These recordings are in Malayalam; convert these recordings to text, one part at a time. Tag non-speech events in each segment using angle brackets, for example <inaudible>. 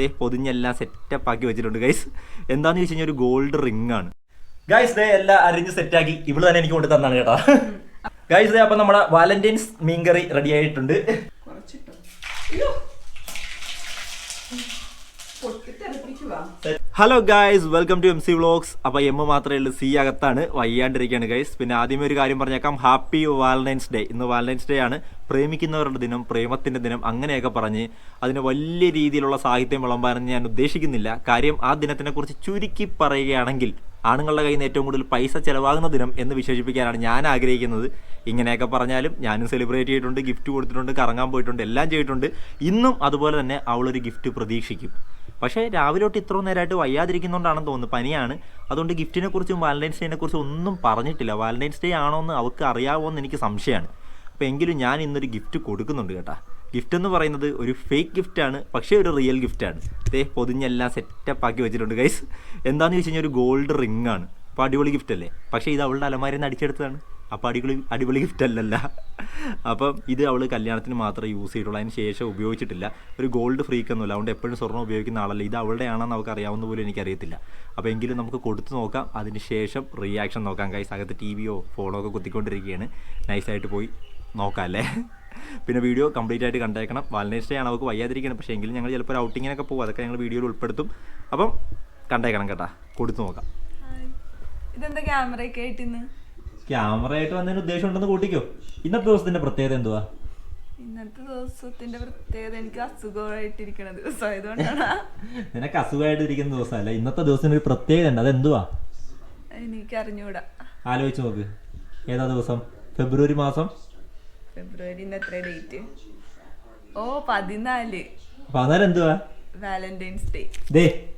ദേ പൊതിഞ്ഞെല്ലാം സെറ്റപ്പ് ആക്കി വെച്ചിട്ടുണ്ട് ഗൈസ് എന്താന്ന് ചോദിച്ചു കഴിഞ്ഞാൽ ഒരു ഗോൾഡ് റിംഗ് ആണ്. ഗൈസ് ദേ എല്ലാം അരിഞ്ഞ് സെറ്റാക്കി ഇവൾ തന്നെ എനിക്ക് കൊണ്ടു തന്നാണ് കേട്ടോ. ഗൈസ് ദേ അപ്പൊ നമ്മുടെ വാലന്റൈൻസ് മീൻകറി റെഡി ആയിട്ടുണ്ട് കുറച്ചിട്ടോ അയ്യോ പൊട്ടിത്തെറിപ്പിക്കുവാ hello guys welcome to M C vlogs അപ്പൊ എം മാത്രമേ ഉള്ളൂ. സി അകത്താണ് വയ്യാണ്ടിരിക്കുകയാണ് ഗൈസ് പിന്നെ ആദ്യമേ ഒരു കാര്യം പറഞ്ഞേക്കാം. ഹാപ്പി വാലന്റൈൻസ് ഡേ ഇന്ന് വാലന്റൈൻസ് ഡേ ആണ്. പ്രേമിക്കുന്നവരുടെ ദിനം പ്രേമത്തിന്റെ ദിനം അങ്ങനെയൊക്കെ പറഞ്ഞ് അതിന് വലിയ രീതിയിലുള്ള സാഹിത്യം വിളമ്പാനെന്ന് ഞാൻ ഉദ്ദേശിക്കുന്നില്ല. കാര്യം ആ ദിനത്തിനെ കുറിച്ച് ചുരുക്കി പറയുകയാണെങ്കിൽ ആണുങ്ങളുടെ കയ്യിൽ നിന്ന് ഏറ്റവും കൂടുതൽ പൈസ ചെലവാകുന്ന ദിനം എന്ന് വിശേഷിപ്പിക്കാനാണ് ഞാൻ ആഗ്രഹിക്കുന്നത്. ഇങ്ങനെയൊക്കെ പറഞ്ഞാലും ഞാനും സെലിബ്രേറ്റ് ചെയ്തിട്ടുണ്ട് ഗിഫ്റ്റ് കൊടുത്തിട്ടുണ്ട് കറങ്ങാൻ പോയിട്ടുണ്ട് എല്ലാം ചെയ്തിട്ടുണ്ട്. ഇന്നും അതുപോലെ തന്നെ അവളൊരു ഗിഫ്റ്റ് പ്രതീക്ഷിക്കും. പക്ഷേ രാവിലെ തൊട്ട് ഇത്രയും നേരമായിട്ട് വയ്യാതിരിക്കുന്നതുകൊണ്ടാണെന്ന് തോന്നുന്നു. പനിയാണ്. അതുകൊണ്ട് ഗിഫ്റ്റിനെ കുറിച്ചും വാലന്റൈൻസ് ഡേനെ കുറിച്ചും ഒന്നും പറഞ്ഞിട്ടില്ല. വാലന്റൈൻസ് ഡേ ആണോ എന്ന് അവൾക്ക് അറിയാവോ എന്ന് എനിക്ക് സംശയമാണ്. അപ്പോൾ എങ്കിലും ഞാൻ ഇന്നൊരു ഗിഫ്റ്റ് കൊടുക്കുന്നുണ്ട് കേട്ടാ. ഗിഫ്റ്റ് എന്ന് പറയുന്നത് ഒരു ഫേക്ക് ഗിഫ്റ്റാണ് പക്ഷേ ഒരു റിയൽ ഗിഫ്റ്റാണ്. ദേ പൊതിഞ്ഞെല്ലാം സെറ്റപ്പ് ആക്കി വെച്ചിട്ടുണ്ട് ഗൈസ്. എന്താണെന്ന് ചോദിച്ചു കഴിഞ്ഞാൽ ഒരു ഗോൾഡ് റിംഗ് ആണ് അപ്പോൾ അടിപൊളി ഗിഫ്റ്റ് അല്ലേ പക്ഷേ ഇത് അവളുടെ അലമാരിന്ന് അടിച്ചെടുത്തതാണ്. അപ്പോൾ അടിപൊളി അടിപൊളി ഗിഫ്റ്റ് അല്ലല്ല. അപ്പം ഇത് അവൾ കല്യാണത്തിന് മാത്രമേ യൂസ് ചെയ്തിട്ടുള്ളൂ. അതിന് ശേഷം ഉപയോഗിച്ചിട്ടില്ല. ഒരു ഗോൾഡ് ഫ്രീക്ക് ഒന്നുമില്ല. അതുകൊണ്ട് എപ്പോഴും സ്വർണം ഉപയോഗിക്കുന്ന ആളല്ല. ഇത് അവളുടെ ആണെന്ന് നമുക്ക് അറിയാവുന്ന പോലും എനിക്കറിയത്തില്ല. അപ്പോൾ എങ്കിലും നമുക്ക് കൊടുത്തു നോക്കാം. അതിന് ശേഷം റിയാക്ഷൻ നോക്കാം കൈസ് അകത്ത് ടി വിയോ ഫോണോ ഒക്കെ കുത്തിക്കൊണ്ടിരിക്കുകയാണ്. നൈസായിട്ട് പോയി നോക്കാം അല്ലേ? പിന്നെ വീഡിയോ കംപ്ലീറ്റ് ആയിട്ട് കണ്ടേക്കണം. വാലന്റൈൻസ് ഡേ ആണ് അവൾക്ക് വയ്യാതിരിക്കണം പക്ഷേ എങ്കിലും ഞങ്ങൾ ചിലപ്പോൾ ഒരു ഔട്ടിങ്ങിനൊക്കെ പോകും. അതൊക്കെ ഞങ്ങൾ വീഡിയോയിൽ ഉൾപ്പെടുത്തും. അപ്പം കണ്ടേക്കണം കേട്ടാ. കൊടുത്തു നോക്കാം. ഇതെന്താ ക്യാമറയൊക്കെ ആയിട്ടിന്ന് ക്യാമറ ആയിട്ട് വന്നതിന് ഉദ്ദേശം ഉണ്ടെന്ന് കൂട്ടിക്കോ. ഇന്നത്തെ ദിവസത്തിന്റെ പ്രത്യേകത എന്തുവാ? ഇന്നത്തെ ദിവസത്തിന്റെ പ്രത്യേകത എനിക്ക് അസുഖമായിട്ടിരിക്കണ ദിവസം ആയതുകൊണ്ടാണ് <laughs> നിനക്ക് അസുഖമായിട്ട് ഇരിക്കുന്ന ദിവസമല്ല. ഇന്നത്തെ ദിവസത്തിന് ഒരു പ്രത്യേകത ഉണ്ട്. അതെന്തുവാ? എനിക്ക് അറിഞ്ഞൂടാ ആലോചിച്ച് നോക്ക്. ഏതാ ദിവസം? ഫെബ്രുവരി മാസം? ഫെബ്രുവരി എത്ര ഡേറ്റ്? ഓ പതിനാല്. പതിനാല് എന്തുവാ? Valentine's day.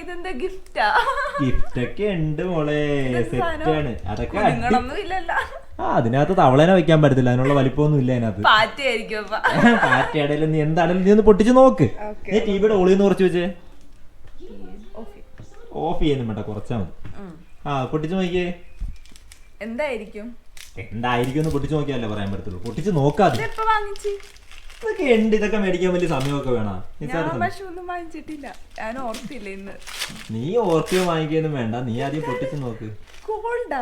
ഇതെന്താ ഗിഫ്റ്റാ ഗിഫ്റ്റ് ഒക്കെ ഉണ്ട് മോളെ. സെറ്റ് ആണ് അതൊക്കെ ആ അതിനകത്ത് തവളേനെ വെക്കാൻ പറ്റത്തില്ല. അതിനുള്ള വലിപ്പമൊന്നും ഇല്ല അതിനകത്ത്. പാറ്റയാടേലും <laughs> നീ എന്താണേലും നീ ഒന്ന് പൊട്ടിച്ച് നോക്ക്. നീ ടിവിയുടെ ഒളിന്ന് കുറച്ച് വെച്ചേ. ഓഫ്. ചെയ്യുന്നു വേണ്ട കുറച്ചാ മതി. ആ പൊട്ടിച്ച് നോക്കിയേ. എന്തായിരിക്കും? എന്തായിരിക്കും എന്ന് പൊട്ടിച്ച് നോക്കിയാലേ പറയാൻ പറ്റത്തുള്ളൂ. പൊട്ടിച്ച് നോക്കാതെ. ഇതൊക്കെ ഉണ്ട് ഇതൊക്കെ മേടിക്കാൻ വലിയ സമയമൊക്കെ വേണം? ഞാൻ സമയം. പക്ഷെ ഒന്നും വാങ്ങിച്ചിട്ടില്ല. ഞാൻ ഓർത്തില്ല ഇന്ന്. നീ ഓർക്കുകയോ വാങ്ങിക്കുകയൊന്നും വേണ്ട. നീ ആദ്യം പൊട്ടിച്ച് നോക്ക്. കോൾഡാ?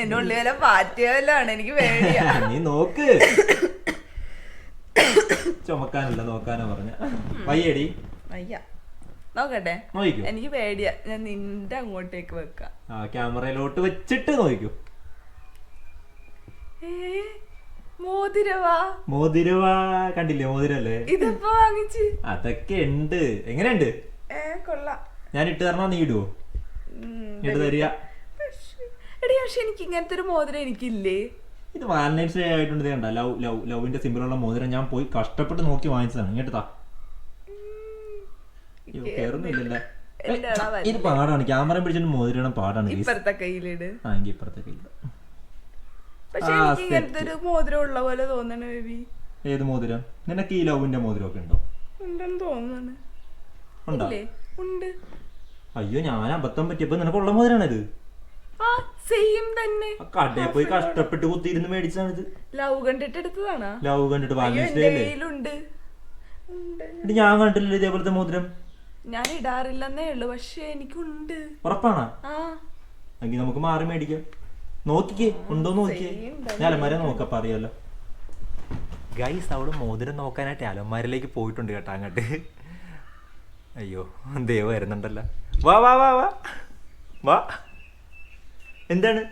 എന്റെ ഉള്ളിൽ വല്ല പാറ്റയല്ലാണ് എനിക്ക് <laughs> നീ നോക്ക്. ചുമക്കാനല്ല നോക്കാനാ പറഞ്ഞ. വയ്യടി. വയ്യ. നോക്കട്ടെ. എനിക്ക് പേടിയാ. ഞാൻ നിന്റെ അങ്ങോട്ടേക്ക് വെക്കാം. ക്യാമറയിലോട്ട് വെച്ചിട്ട് നോക്കൂ ഏ മോതിരവാ. കണ്ടില്ലേ മോതിരല്ലേ? ഇതിപ്പോ വാങ്ങിച്ച്. അതൊക്കെ ഉണ്ട്. എങ്ങനെയുണ്ട്? ഞാൻ ഇട്ട് തരണോ? നീ ഇടുവോ? ഇട്ട് തരിക. എടി പക്ഷെ എനിക്ക് ഇങ്ങനത്തെ ഒരു മോതിരം എനിക്കില്ലേ? ഇത് വാലന്റൈൻസ് ഡേ ആയിട്ടുണ്ട് കണ്ട. ലവ് ലവ് ലവിന്റെ സിമ്പിളുള്ള മോതിരം ഞാൻ പോയി കഷ്ടപ്പെട്ട് നോക്കി വാങ്ങിച്ചതാണ്. ഇങ്ങോട്ട് കേറുന്നില്ലല്ലോ? ഇത് പാടാണ്. ക്യാമറ പിടിച്ചിട്ട് മോതിരണം പാടാണ് ഇപ്പുറത്തെ കയ്യിലിട്. ആ എനിക്ക് ഇപ്പുറത്തെ ഇല്ല പക്ഷെ എനിക്ക് ഇങ്ങനത്തെ ഒരു മോതിരം ഉള്ള പോലെ തോന്നണ ബേബി. ഏത് മോതിരം? നിനക്ക് ഈ ലവിന്റെ മോതിരം ഒക്കെ ഉണ്ടോ? ഉണ്ടെന്ന് തോന്നണ്. ഉണ്ടോ? ഉണ്ട്. അയ്യോ ഞാൻ അബദ്ധം പറ്റിയപ്പോ നിനക്കുള്ള മോതിരാണിത്. കടയിൽ പോയി കഷ്ടപ്പെട്ട് കുത്തിയിരുന്ന് മേടിച്ചാണിത് ലവ് കണ്ടിട്ട് എടുത്തതാണോ? ലവ് കണ്ടിട്ട് ഇത് ഞാൻ കണ്ടിട്ടില്ല ഇതേപോലത്തെ മോതിരം. ഞാൻ ഇടാറില്ലെന്നേ ഉള്ളു പക്ഷെ എനിക്കുണ്ട്. ഉറപ്പാണോ? എങ്കിൽ നമുക്ക് മാറി മേടിക്കാം. നോക്കിക്കേ ഉണ്ടോ നോക്കിയേ? ഞാൻ അലമാര നോക്കപ്പ അറിയാലോ. ഗൈസ് അവൾ മോതിരം നോക്കാനായിട്ട് അലമാരയിലേക്ക് പോയിട്ടുണ്ട് കേട്ടോ അങ്ങോട്ട്. അയ്യോ ദൈവം വരുന്നുണ്ടല്ലോ. വാ വാ വാ വാ. വാ. എന്താണ്?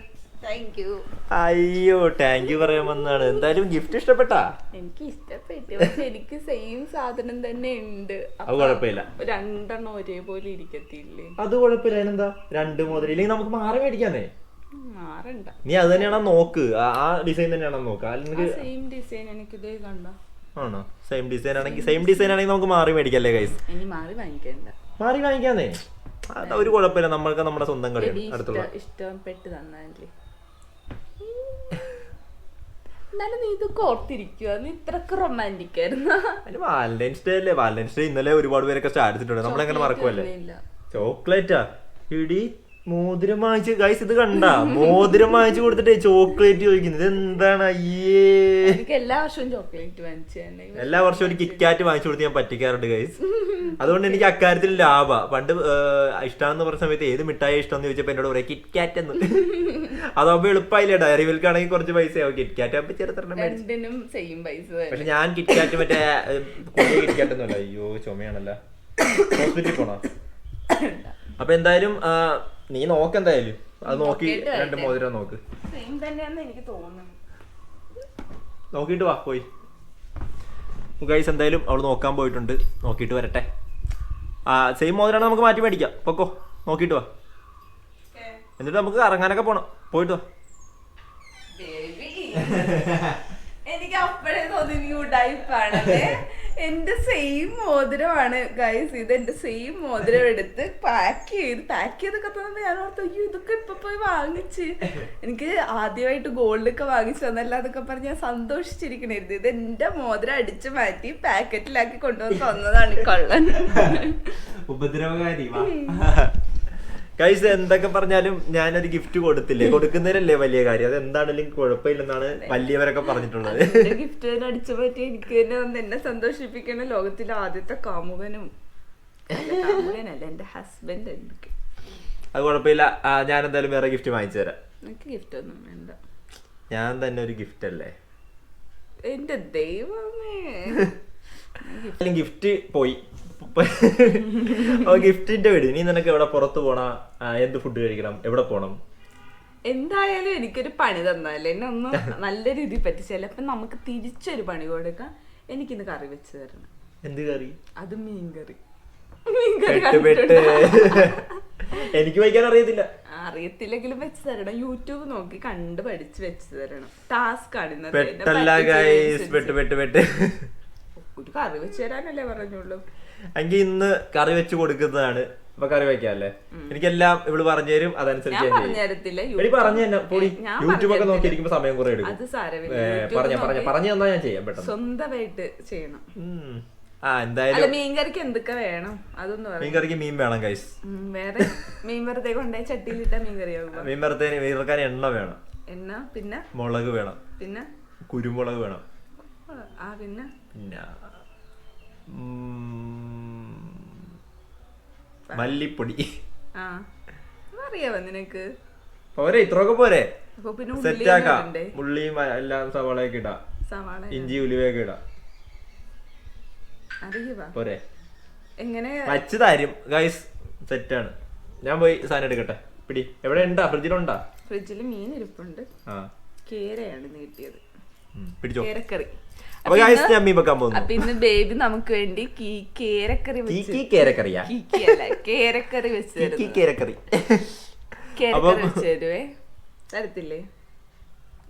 അയ്യോ താങ്ക് യു പറയാൻ വന്നാണ് എന്തായാലും ഗിഫ്റ്റ് ഇഷ്ടപ്പെട്ടാ? എനിക്ക് ഇഷ്ടപ്പെട്ടു. പക്ഷെ എനിക്ക് സെയിം സാധനം തന്നെ ഉണ്ട്. അത് കുഴപ്പമില്ല. രണ്ടെണ്ണം ഒരേപോലെ ഇരിക്കത്തില്ലേ? അത് കുഴപ്പമില്ല. എന്താ രണ്ട് മോതിരം. ഇല്ലെങ്കിൽ നമുക്ക് മാറി മേടിക്കാന്നേ. നീ അത് തന്നെയാണോ നോക്ക്? ആ- ഡിസൈൻ തന്നെയാണോ നോക്ക്? അല്ലെങ്കിൽ സെയിം ഡിസൈൻ എനിക്ക് ഇതേ കണ്ട? ആണോ? സെയിം ഡിസൈൻ ആണെങ്കിൽ സെയിം ഡിസൈൻ ആണെങ്കിൽ നമുക്ക് മാറി മേടിക്കല്ലേ ഗൈസ് ഇനി മാറി വാങ്ങിക്കണ്ട. മാറി വാങ്ങിക്കാന്നേ? അത് ഒരു കുഴപ്പമില്ല. നമ്മൾക്ക് നമ്മുടെ സ്വന്തം കടയാണ് അടുത്തുള്ള ഇഷ്ടം ഇഷ്ടപ്പെട്ട് തന്നാലേ എന്നാലും നീ ഇത് ഓർത്തിരിക്കുക നീ ഇത്രക്ക് റൊമാന്റിക് ആയിരുന്നു. വാലന്റൈൻസ് ഡേ അല്ലേ? വാലന്റൈൻസ് ഡേ ഇന്നലെ ഒരുപാട് പേരൊക്കെ സ്റ്റാറ്റസ് ഇട്ടുണ്ട് നമ്മളെങ്ങനെ മറക്കുമല്ലേ ചോക്ലേറ്റാ ഇടി മോതിരം വാങ്ങിച്ച് ഗൈസ് ഇത് കണ്ട? മോതിരം വാങ്ങിച്ചു കൊടുത്തിട്ട് ചോക്ലേറ്റ് ചോദിക്കുന്നത് എന്താണ് അയ്യേ? എല്ലാ വർഷവും ചോക്ലേറ്റ് വാങ്ങിച്ചു എല്ലാ വർഷവും ഒരു കിറ്റ്കാറ്റ് വാങ്ങിച്ചു കൊടുത്ത് ഞാൻ പറ്റിക്കാറുണ്ട് ഗൈസ് <laughs> അതുകൊണ്ട് എനിക്ക് അക്കാര്യത്തിൽ ലാഭ. പണ്ട് ഇഷ്ടമെന്ന് പറഞ്ഞ സമയത്ത് ഏത് മിഠായി ഇഷ്ടം എന്ന് ചോദിച്ചപ്പോ എന്നോട് പറയാം കിറ്റ്കാറ്റ് എന്ന്. <laughs> അതാവുമ്പോ എളുപ്പമായില്ലേ ഡയറി മിൽക്ക് ആണെങ്കിൽ കുറച്ച് പൈസ ആവും. കിറ്റ്കാറ്റ് ആവുമ്പോ തന്നെ. പക്ഷെ ഞാൻ കിറ്റ്കാറ്റ് മറ്റേ കിറ്റ്കാറ്റ് ഒന്നുമല്ല. അയ്യോ ചുമയാണല്ലോ. <laughs> ഹോസ്പിറ്റലിൽ പോണോ? അപ്പൊ എന്തായാലും നീ നോക്ക് എന്തായാലും അത് നോക്കി രണ്ട്. മോതിരം നോക്ക്. സെയിം തന്നെയാന്ന് എനിക്ക് തോന്നുന്നു. നോക്കിയിട്ട് വാ പോയി. ഗൈസ് എന്തായാലും അവൾ നോക്കാൻ പോയിട്ടുണ്ട്. നോക്കിയിട്ട് വരട്ടെ. ആ സെയിം മോതിരാണ് നമുക്ക് മാറ്റി മേടിക്കാം. പൊക്കോ നോക്കിയിട്ട് വാ. എന്നിട്ട് നമുക്ക് ഇറങ്ങാനൊക്കെ പോണം. പോയിട്ട് വാ. <laughs> എനിക്ക് അപ്പോഴേ തോന്നി നീ ഉടായിപ്പാണല്ലേ <laughs> എന്റെ സെയിം മോതിരമാണ്. ഗൈസ് ഇത് എന്റെ സെയിം മോതിരം എടുത്ത് പാക്ക് ചെയ്ത് പാക്ക് ചെയ്തൊക്കെ തന്നെ ഞാൻ ഓർത്തു അയ്യോ ഇതൊക്കെ ഇപ്പൊ പോയി വാങ്ങിച്ച്. എനിക്ക് ആദ്യമായിട്ട് ഗോൾഡ് ഒക്കെ വാങ്ങിച്ചു തന്നല്ല എന്നൊക്കെ പറഞ്ഞ് ഞാൻ സന്തോഷിച്ചിരിക്കണായിരുന്നു. ഇത് എന്റെ മോതിരം അടിച്ചു മാറ്റി പാക്കറ്റിലാക്കി കൊണ്ടുവന്ന് തന്നതാണ് കൊള്ളൻ. കള്ളൻ <laughs> ഉപദ്രവകാരി ഗൈസ് എന്തൊക്കെ പറഞ്ഞാലും ഞാനൊരു ഗിഫ്റ്റ് കൊടുത്തില്ലേ? കൊടുക്കുന്നതിനല്ലേ വലിയ കാര്യം. അത് എന്താണെങ്കിലും കുഴപ്പമില്ലെന്നാണ് വലിയവരൊക്കെ പറഞ്ഞിട്ടുള്ളത്. ഗിഫ്റ്റ് അടിച്ചു പറ്റി എനിക്ക് തന്നെ ഒന്ന് എന്നെ സന്തോഷിപ്പിക്കണ ലോകത്തിലെ ആദ്യത്തെ കാമുകനും. കാമുകനല്ല എന്റെ ഹസ്ബൻഡ് എനിക്ക്. അത് കുഴപ്പമില്ല. ഞാൻ എന്തായാലും വേറെ ഗിഫ്റ്റ് വാങ്ങിച്ചു തരാം. എനിക്ക് ഗിഫ്റ്റ് ഒന്നും വേണ്ട. ഞാൻ തന്നെ ഒരു ഗിഫ്റ്റ് അല്ലേ? എന്റെ ദൈവമേ. <laughs> ഗിഫ്റ്റ് പോയി. <laughs> ഗിഫ്റ്റിന്റെ വീട്. നീ നിനക്ക് എവിടെ പുറത്ത് പോണാ എന്ത് ഫുഡ് കഴിക്കണം? എവിടെ പോണം? എന്തായാലും എനിക്കൊരു പണി തന്നാലേ എന്നെ ഒന്ന് <laughs> നല്ല രീതിയിൽ പറ്റി ചിലപ്പോൾ നമുക്ക് തിരിച്ചൊരു പണി കൊടുക്കാം. എനിക്കിന്ന് കറി വെച്ച് തരണം. എന്ത് കറി? അത് മീൻകറി. <laughs> എനിക്ക് വയ്ക്കാൻ അറിയത്തില്ല. അറിയത്തില്ലെങ്കിലും വെച്ച് തരണം. യൂട്യൂബ് നോക്കി കണ്ട് പഠിച്ച് വെച്ച് തരണം. ടാസ്ക് ആണ് ഒരു കറി വെച്ച് തരാനല്ലേ പറഞ്ഞുള്ളൂ. എങ്കിൽ ഇന്ന് കറി വെച്ച് കൊടുക്കുന്നതാണ്. അപ്പൊ കറി വെക്കാല്ലേ? എനിക്കെല്ലാം ഇവൾ പറഞ്ഞു തരും അതനുസരിച്ച് ഞാൻ തരത്തില്ല. എടി പറഞ്ഞു തന്നെ പൊടി. യൂട്യൂബ് ഒക്കെ നോക്കിയിരിക്കുമ്പോ സമയം കുറെ എടുക്കും. അത് സാരമില്ല. പറഞ്ഞ പറഞ്ഞ. പറഞ്ഞു തന്നാ ഞാൻ ചെയ്യാം പെട്ടെന്ന്. സ്വന്തമായിട്ട് ചെയ്യണം. ആ എന്തായാലും മീൻകറിക്ക് എന്തൊക്കെ വേണം? അതൊന്നും മീൻ കറിക്ക് മീൻ വേണം കൈസ് വേറെ? മീൻ വെറുതെ കൊണ്ടേ ചട്ടിയിലിട്ട മീൻകറിയാകുമ്പോ മീൻ വറുത്തതിന് വീർക്കാൻ എണ്ണ വേണം. എണ്ണ? പിന്നെ? മുളക് വേണം. പിന്നെ? കുരുമുളക് വേണം. ആ പിന്നെ? പിന്നെ മല്ലിപ്പൊടി. അറിയാവോ നിനക്ക്? പോരെ ഇത്രയൊക്കെ പോരെ. അപ്പൊ പിന്നെ സെറ്റ് ആക്കാം. ഉള്ളിയുണ്ടേ ഉള്ളിയും എല്ലാം സവാളയൊക്കെ ഇടാം. ഇഞ്ചി ഉലുവയൊക്കെ ഇടാം. പോരെ. എങ്ങനെ? വച്ച് തരും. ഗൈസ് സെറ്റാണ് ഞാൻ പോയി സാധനം എടുക്കട്ടെ. പിടി. എവിടെ ഉണ്ടാ? ഫ്രിഡ്ജിലുണ്ടാ? ഫ്രിഡ്ജിൽ മീൻ ഇരിപ്പുണ്ട്. കേരയാണ് നീട്ടിയത്. പിടിച്ചോ. കേരക്കറി. പോകുന്നു. ബേബി നമുക്ക് വേണ്ടി കേരക്കറി കേരക്കറി വെച്ച് കേരക്കറി. കേരക്കറി അപ്പം- വെച്ച് തരുവേ. തരത്തില്ലേ?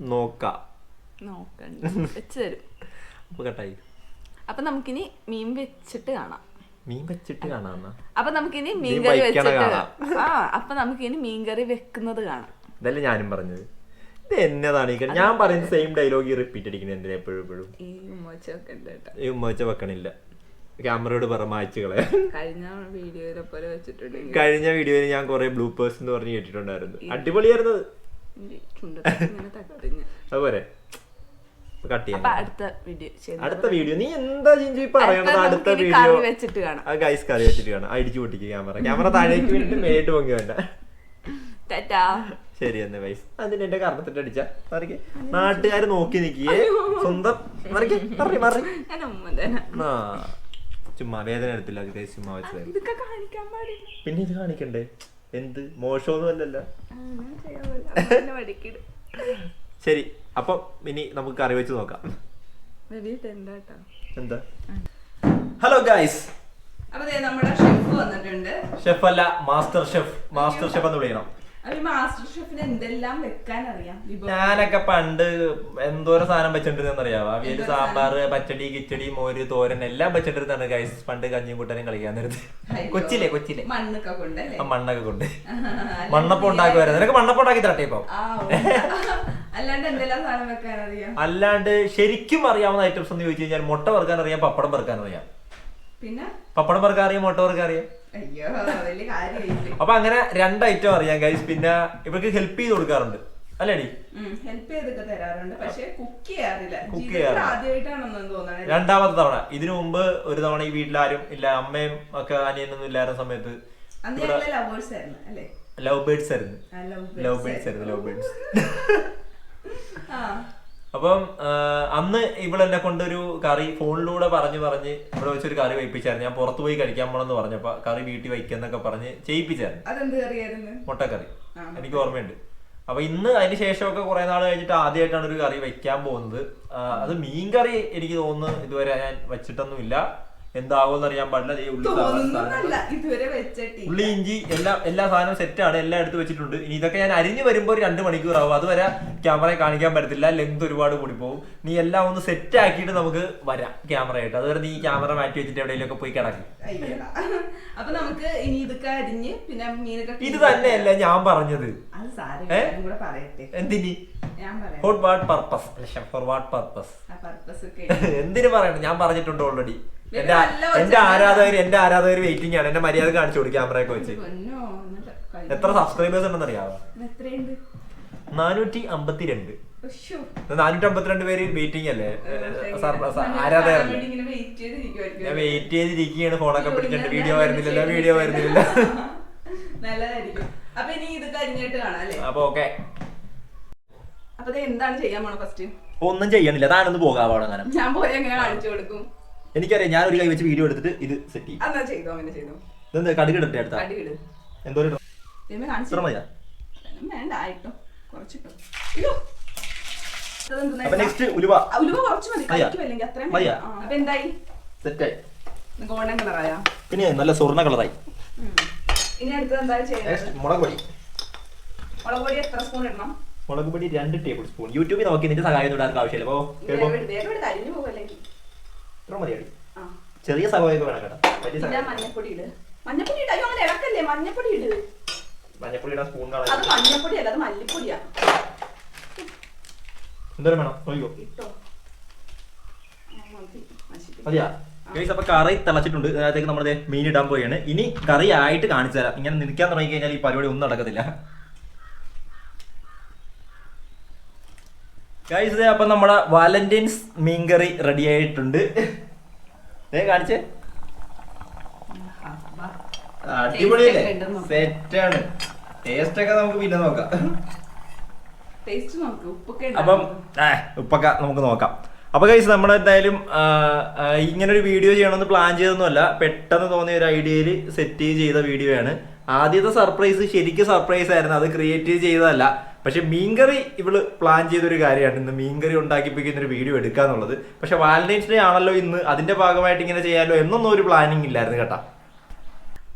നോക്കാം. നോക്കണ്ട വെച്ച് തരും. അപ്പൊ നമുക്കിനി മീൻ വെച്ചിട്ട് കാണാം. മീൻ വെച്ചിട്ട് കാണാം അപ്പൊ നമുക്കിനി മീൻകറി കറി വെച്ചിട്ട് കാണാം. ആ അപ്പൊ നമുക്കിനി മീൻകറി വെക്കുന്നത് കാണാം. ഇതല്ലേ ഞാനും പറഞ്ഞത്. എന്നതാണ് ഈ ഞാൻ പറയുന്ന സെയിം ഡയലോഗ് റിപ്പീറ്റ് അടിക്കുന്നത് എന്തിനാ എപ്പോഴും എപ്പോഴും ഈ ഉമ്മച്ച വെക്കണില്ല. ക്യാമറയോട് പറ മായ്ച്ചു കളയാ കഴിഞ്ഞ വീഡിയോയിൽ ഞാൻ കുറെ ബ്ലൂപേഴ്സ് എന്ന് പറഞ്ഞ് കേട്ടിട്ടുണ്ടായിരുന്നു. അടിപൊളിയായിരുന്നത് അതുപോലെ. കട്ട് ചെയ്യാം. അടുത്ത വീഡിയോ നീ എന്താ ജിഞ്ചു ഈ പറയണത് അടുത്ത വീഡിയോ വെച്ചിട്ട് കാണാം. ഗൈസ് കറി വെച്ചിട്ട് കാണാം. അടിച്ചു പൊട്ടിക്ക് ക്യാമറ. ക്യാമറ താഴേക്ക് വേണ്ടിട്ട് മേലിട്ട് പൊങ്ങി വേണ്ട ശരി എന്നെ വൈസ് അതിന് എന്റെ കർമ്മത്തിട്ട് അടിച്ച. മറിക്ക്. നാട്ടുകാർ നോക്കി നിക്കിയേ സ്വന്തം. മറിക്ക്. മറി മറി. ആ ചുമ്മാ വേദന എടുത്തില്ല അത് ചുമ്മാ വെച്ചത് പിന്നെ ഇത് കാണിക്കണ്ടേ? എന്ത്? മോശമൊന്നും അല്ലല്ലോ. ശരി. അപ്പം ഇനി നമുക്ക് കറി വെച്ച് നോക്കാം. എന്താ? ഹലോ ഗൈസ് അപ്പൊ ദേ നമ്മുടെ ഷെഫ് വന്നിട്ടുണ്ട്. ഷെഫ് അല്ല മാസ്റ്റർ ഷെഫ് മാസ്റ്റർ ഷെഫ് എന്ന് വിളിക്കണം. മാസ്റ്റർ ഷെഫിന് എന്തെല്ലാം വെക്കാൻ അറിയാം ഞാനൊക്കെ പണ്ട് എന്തോരം സാധനം വെച്ചോണ്ടിരുന്നറിയാവോ അവിയൽ സാമ്പാറ് പച്ചടി കിച്ചടി മോര് തോരൻ എല്ലാം വെച്ചിട്ടിരുന്നാണ് ഗൈസ് പണ്ട് കഞ്ഞിയും കൂട്ടാനും കളിക്കാൻ നേരത്തെ. കൊച്ചിലെ കൊച്ചിലെ മണ്ണൊക്കെ കൊണ്ടല്ലേ? ആ മണ്ണൊക്കെ കൊണ്ട്. <laughs> മണ്ണപ്പം ഉണ്ടാക്കുമായിരുന്നു. നിനക്ക് മണ്ണപ്പം ഉണ്ടാക്കി തരട്ടെ ഇപ്പം? <laughs> അല്ലാണ്ട് ശരിക്കും അറിയാവുന്ന ഐറ്റംസ് എന്ന് ചോദിച്ചു കഴിഞ്ഞാൽ മുട്ട വറുക്കാൻ അറിയാം പപ്പടം വറുക്കാൻ അറിയാം പിന്നെ? പപ്പടം വറുക്കാൻ അറിയാം മുട്ട വറുക്കാൻ അറിയാം അയ്യോ വലിയ കാര്യമായില്ലേ? അപ്പൊ അങ്ങനെ രണ്ട് ഐറ്റം അറിയാം ഗൈസ് പിന്നെ ഇവർക്ക് ഹെൽപ്പ് ചെയ്ത് കൊടുക്കാറുണ്ട്. അല്ലേടി? ഹെൽപ്പ് ചെയ്തൊക്കെ തരാറുണ്ട്. പക്ഷെ കുക്ക് ചെയ്യാറില്ല. ആദ്യമായിട്ടാണെന്ന് രണ്ടാമത്തെ തവണ. ഇതിനു മുമ്പ് ഒരു തവണ ഈ വീട്ടിലാരും ഇല്ല. അമ്മയും ഒക്കെ അനിയനൊന്നും ഇല്ലായിരുന്ന സമയത്ത് ലവ് ബേർഡ്സ് ആയിരുന്നു ലവ് ബേർഡ്സ് ആയിരുന്നു. ലവ് ബേർഡ്സ് <laughs> അപ്പം അന്ന് ഇവളെന്നെ കൊണ്ടൊരു കറി ഫോണിലൂടെ പറഞ്ഞു പറഞ്ഞ് ഇവിടെ വെച്ചൊരു കറി വയ്പ്പിച്ചായിരുന്നു. ഞാൻ പുറത്തു പോയി കഴിക്കാൻ പോണെന്ന് പറഞ്ഞപ്പോ കറി വീട്ടിൽ വയ്ക്കുന്നൊക്കെ പറഞ്ഞ് ചെയ്യിപ്പിച്ചായിരുന്നു. മുട്ടക്കറി. എനിക്ക് ഓർമ്മയുണ്ട്. അപ്പൊ ഇന്ന് അതിന് ശേഷമൊക്കെ കുറെ നാൾ കഴിഞ്ഞിട്ട് ആദ്യമായിട്ടാണ് ഒരു കറി വെക്കാൻ പോകുന്നത്. അത് മീൻ കറി എനിക്ക് തോന്നുന്നു ഇതുവരെ ഞാൻ വെച്ചിട്ടൊന്നുമില്ല. എന്താകുമെന്ന് അറിയാൻ പാടില്ല. ദേ ഉള്ളി സാധനം- തോന്നുന്നല്ല ഇതുവരെ വെച്ചിട്ടില്ല. ഉള്ളി ഇഞ്ചി എല്ലാ എല്ലാ സാധനവും സെറ്റാണ് എല്ലാം എടുത്ത് വെച്ചിട്ടുണ്ട്. ഇനി ഇതൊക്കെ ഞാൻ അരിഞ്ഞു വരുമ്പോൾ ഒരു രണ്ട് മണിക്കൂർ ആവും. അതുവരെ ക്യാമറയെ കാണിക്കാൻ പറ്റത്തില്ല. ലെങ്ത് ഒരുപാട് കൂടി പോകും നീ എല്ലാം ഒന്ന് സെറ്റ് ആക്കിയിട്ട് നമുക്ക് വരാം ക്യാമറയായിട്ട്. അതുവരെ നീ ക്യാമറ മാറ്റി വെച്ചിട്ട് എവിടെയെങ്കിലുമൊക്കെ പോയി കിടക്കും. അയ്യടാ. അപ്പൊ നമുക്ക് ഇനി ഇതൊക്കെ അരിഞ്ഞ് പിന്നെ മീനൊക്കെ ഇത് തന്നെയല്ല ഞാൻ പറഞ്ഞത്. അത് സാരം ഏ? കൂടെ പറയട്ടെ. എന്തിനി? ഞാൻ പറയാം. For what purpose for what purpose ആ പർപ്പസ് ഒക്കെ. എന്തിനു പറയണം? ഞാൻ പറഞ്ഞിട്ടുണ്ട് ഓൾറെഡി എന്റെ ആരാധകർ എന്റെ ആരാധകർ വെയിറ്റിംഗ് ആണ്. എന്റെ മര്യാദ കാണിച്ചു കൊടുക്കും ക്യാമറയൊക്കെ വെച്ച്. എത്ര സബ്സ്ക്രൈബേഴ്സ് ഉണ്ടെന്ന് അറിയാമോ നാനൂറ്റി അമ്പത്തിരണ്ട്. നാനൂറ്റി അമ്പത്തിരണ്ട് പേര് വെയിറ്റിംഗ് അല്ലേ? ആരാധകർ ആരാധകരല്ലേ. ഞാൻ വെയിറ്റ് ചെയ്തിരിക്കുകയാണ് ഫോണൊക്കെ പിടിച്ചിട്ട് വീഡിയോ വരുന്നില്ല വീഡിയോ വരുന്നില്ല അപ്പൊ ഓക്കെ. അപ്പൊ എന്താണ് ചെയ്യാൻ പോണ ഫസ്റ്റ് ഒന്നും ചെയ്യണില്ല താനൊന്ന് പോകാവണം അങ്ങനെ. ഞാൻ പോയി എങ്ങനെ കാണിച്ചു കൊടുക്കും? എനിക്കറിയാം ഞാൻ ഒരു കൈ വെച്ച് വീഡിയോ എടുത്തിട്ട് ഇത് സെറ്റ് ചെയ്യും. അന്നാ ചെയ്തോ അങ്ങനെ ചെയ്തോ? ഇതെന്താ കടുക് ഇടട്ടെ അടുത്ത? അടി വിട് എന്തോ ഒരു ദൈവമേ കാണിച്ചു? ഇത്ര മതിയാ? വേണ്ട ആയിട്ടോ. കുറച്ചിട്ടോ അയ്യോ ഇതെന്തുന്നാ അപ്പൊ ഇതാ? നെക്സ്റ്റ് ഉലുവ. ആ, ഉലുവ കുറച്ച് മതി. മതിയാ? കഴിക്കുമല്ലെങ്കിൽ അത്രയും മതിയാ? മതി. ആ, അപ്പൊ എന്തായി? സെറ്റായി ഗോൾഡൻ കളറായാ പിന്നെ നല്ല സ്വർണ കളറായി ഇനി അടുത്തത് എന്താ ചെയ്യുന്നത് നെക്സ്റ്റ് മുളക് പൊടി. മുളക് പൊടി എത്ര സ്പൂൺ ഇടണം? മുളക് പൊടി രണ്ട് ടേബിൾ സ്പൂൺ യൂട്യൂബിൽ നോക്കി നിന്റെ സഹായം ഒന്നും ഇടാൻ ആവശ്യമില്ല. അപ്പോൾ വേഗം ഇത്ര മതിയാടി ചെറിയ സഹായമൊക്കെ വേണം കേട്ടോ. വലിയ മഞ്ഞപ്പൊടി ഇട്. മഞ്ഞപ്പൊടി ഇട്. അയ്യോ അങ്ങനെ ഇളക്കല്ലേ? മഞ്ഞപ്പൊടി ഇട്. മഞ്ഞപ്പൊടി ഇടാൻ സ്പൂൺ അത് കാണാൻ മഞ്ഞപ്പൊടി അല്ല അത് മല്ലിപ്പൊടിയാ. എന്തോരം വേണം? നോക്കിക്കോ. ഇട്ടോ. മതിയാ. ഗൈസ് അപ്പൊ കറി തിളച്ചിട്ടുണ്ട്. അതിനകത്തേക്ക് നമ്മുടെ ദേ മീൻ ഇടാൻ പോയാണ് ഇനി കറി ആയിട്ട് കാണിച്ചു തരാം. ഇങ്ങനെ നിൽക്കാൻ തുടങ്ങി കഴിഞ്ഞാൽ ഈ പരിപാടി ഒന്നും നടക്കത്തില്ല. ഗൈസ് ദേ അപ്പൊ നമ്മുടെ വാലന്റൈൻസ് മീൻ കറി റെഡി ആയിട്ടുണ്ട്. ദേ കാണിച്ചേ. അടിപൊളിയല്ലേ. സെറ്റാണ് ടേസ്റ്റ് ഒക്കെ നമുക്ക് പിന്നെ നോക്കാം. അപ്പം. ഉപ്പൊക്കെ നമുക്ക് നോക്കാം. അപ്പൊ കൈസ് നമ്മൾ എന്തായാലും ഇങ്ങനെ ഒരു വീഡിയോ ചെയ്യണമെന്ന് പ്ലാൻ ചെയ്തൊന്നുമല്ല പെട്ടെന്ന് തോന്നിയ ഒരു ഐഡിയയിൽ സെറ്റ് ചെയ്ത വീഡിയോ ആണ്. ആദ്യത്തെ സർപ്രൈസ് ശരിക്കും സർപ്രൈസ് ആയിരുന്നു. അത് ക്രിയേറ്റ് ചെയ്തതല്ല. പക്ഷെ മീൻകറി ഇവൾ പ്ലാൻ ചെയ്തൊരു കാര്യമാണ്. ഇന്ന് മീൻകറി ഉണ്ടാക്കിപ്പിക്കുന്ന ഒരു വീഡിയോ എടുക്കുക എന്നുള്ളത് പക്ഷെ വാലന്റൈൻസ് ഡേ ആണല്ലോ ഇന്ന്. അതിന്റെ ഭാഗമായിട്ട് ഇങ്ങനെ ചെയ്യാലോ എന്നൊന്നും ഒരു പ്ലാനിങ് ഇല്ലായിരുന്നു കേട്ടാ.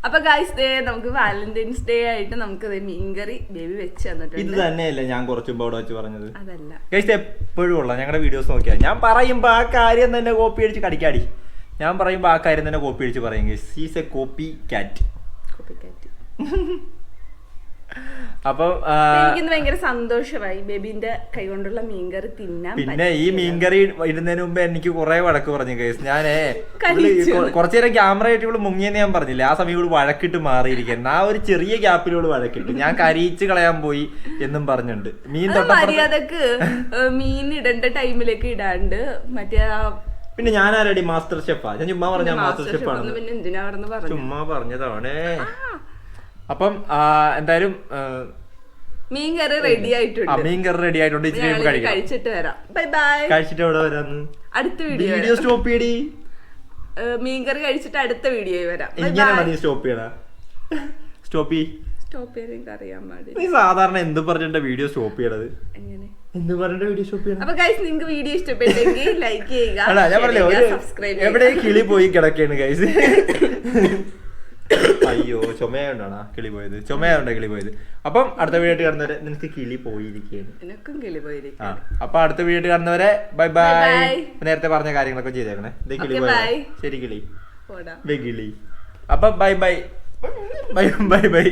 അപ്പൊ ഗൈസ് ഡേ നമുക്ക് വാലന്റൈൻസ് ഡേ ആയിട്ട് നമുക്ക് മീൻകറി ബേബി വെച്ച് ഇത് തന്നെയല്ല ഞാൻ കുറച്ചും അവിടെ വെച്ച് പറഞ്ഞത്. അതല്ല. ഗൈസ് എപ്പോഴും ഉള്ള ഞങ്ങളുടെ വീഡിയോസ് നോക്കിയാൽ ഞാൻ പറയുമ്പോൾ ആ കാര്യം തന്നെ കോപ്പി അടിച്ച് കടിക്കാടി. ഞാൻ പറയുമ്പോൾ ആ കാര്യം തന്നെ കോപ്പി അടിച്ച് പറയും ഗൈസ് സീസ് എ കോപ്പി കാറ്റ് കോപ്പിക്കാറ്റ് അപ്പം എനിക്കിന്ന് ഭയങ്കര സന്തോഷമായി ബേബിന്റെ കൈകൊണ്ടുള്ള മീൻകറി തിന്നാൻ പിന്നെ ഈ. മീൻകറി ഇടുന്നതിന് മുമ്പ് എനിക്ക് കുറെ വഴക്ക് പറഞ്ഞു കേസ് ഞാനേ. കൊ- കുറച്ച് നേരം ക്യാമറ ആയിട്ട് ഇവൾ മുങ്ങിയെന്ന് ഞാൻ പറഞ്ഞില്ല? ആ സമയം ഇവൾ വഴക്കിട്ട് മാറിയിരിക്കുന്നു ആ ഒരു ചെറിയ ഗ്യാപ്പിലൂടെ വഴക്കിട്ട്. ഞാൻ കരയിച്ച് കളയാൻ പോയി എന്നും പറഞ്ഞിട്ടുണ്ട്. മീൻ മര്യാദയ്ക്ക് മീൻ ഇടേണ്ട ടൈമിലേക്ക് ഇടാണ്ട് മറ്റേ പിന്നെ ഞാൻ ആരടി മാസ്റ്റർ ഷെഫാ. ഞാൻ ചുമ്മാ പറഞ്ഞ മാസ്റ്റർ ഷെഫാണ് ചുമ്മാ പറഞ്ഞതാണ്. അപ്പം എന്തായാലും മീൻകറി മീൻ കറി റെഡി ആയിട്ടുണ്ട്. മീൻ കറി റെഡി ആയിട്ടുണ്ട്. ഇച്ചിരി കഴിക്കാം. കഴിച്ചിട്ട് വരാം. ബൈ ബൈ കഴിച്ചിട്ട് എവിടെ വരാന്ന്? അടുത്ത വീഡിയോ വീഡിയോ സ്റ്റോപ്പ് ചെയ്യടി. മീൻ കറി കഴിച്ചിട്ട് അടുത്ത വീഡിയോ വരാം. ഇങ്ങനെയാണോ നീ സ്റ്റോപ്പ് ചെയ്യടാ. സ്റ്റോപ്പ് ചെയ് സ്റ്റോപ്പ് ചെയ്ത് എനിക്ക് അറിയാൻ പാടില്ല. നീ സാധാരണ എന്ത് പറഞ്ഞിട്ട് വീഡിയോ സ്റ്റോപ്പ് ചെയ്യണത്? എങ്ങനെ? എന്ത് പറഞ്ഞിട്ട് വീഡിയോ സ്റ്റോപ്പ് ചെയ്യണം അപ്പൊ ഗൈസ് നിങ്ങൾക്ക് വീഡിയോ ഇഷ്ടപ്പെട്ടെങ്കിൽ ലൈക്ക് ചെയ്യുക ഞാൻ പറഞ്ഞില്ലേ എവിടെ കിളി പോയി കിടക്കാണ് ഗൈസ് <laughs> അയ്യോ ചുമയുണ്ടാണ് കിളി പോയത് ചുമയുണ്ട് കിളി പോയത് അപ്പം അടുത്ത വീഡിയോ കടന്നവരെ കാണുന്നവരെ നിനക്ക് കിളി പോയിരിക്കുകയാണ്. എനക്കും കിളി ആ അപ്പൊ അടുത്ത വീഡിയോ കാണുന്നവരെ ബൈ ബൈ. നേരത്തെ പറഞ്ഞ കാര്യങ്ങളൊക്കെ ചെയ്തേക്കണേ. കിളി പോയത്. ശരി കിളി. ബൈ കിളി. അപ്പൊ bye bye. Bye bye bye.